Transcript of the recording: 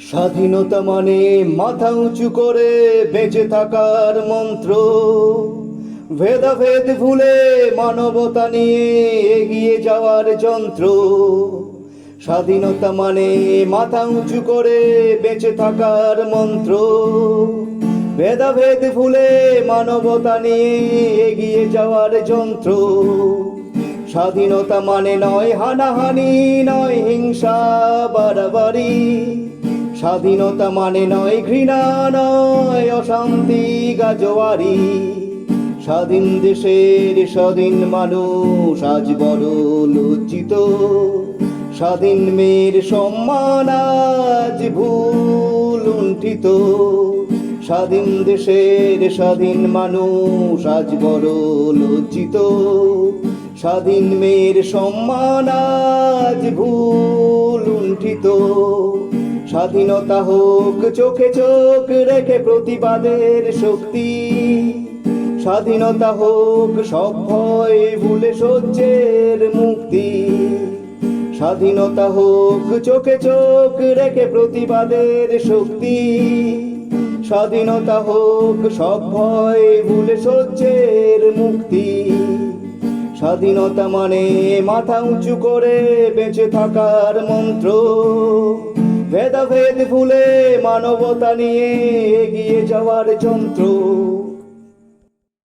স্বাধীনতা মানে মাথা উঁচু করে বেঁচে থাকার মন্ত্র। ভেদাভেদ ভুলে মানবতা নিয়ে এগিয়ে যাওয়ার যন্ত্র। স্বাধীনতা মানে মাথা উঁচু করে বেঁচে থাকার মন্ত্র। ভেদাভেদ ভুলে মানবতা নিয়ে এগিয়ে যাওয়ার যন্ত্র। স্বাধীনতা মানে নয় হানাহানি, নয় হিংসা, বাড়াবাড়ি। স্বাধীনতা মানে নয়, ঘৃণা নয়, অশান্তি, গাজোয়ারি। স্বাধীন দেশের স্বাধীন মানুষ আজ বড় লজ্জিত। স্বাধীন মেয়ের সম্মান আজ ভুল লুণ্ঠিত। স্বাধীন দেশের স্বাধীন মানুষ আজ বড় লজ্জিত। স্বাধীন মেয়ের সম্মান আজ ভুল লুণ্ঠিত। স্বাধীনতা হোক, চোখে চোখ রেখে প্রতিবাদের শক্তি। স্বাধীনতা হোক, সব ভয় ভুলে সহ্যের মুক্তি। স্বাধীনতা হোক, চোখে চোখ রেখে প্রতিবাদের শক্তি। স্বাধীনতা হোক, সব ভয় ভুলে সহ্যের মুক্তি। স্বাধীনতা মানে মাথা উঁচু করে বেঁচে থাকার মন্ত্র। ভেদাভেদ ভুলে মানবতা নিয়ে এগিয়ে যাওয়ার যন্ত্র।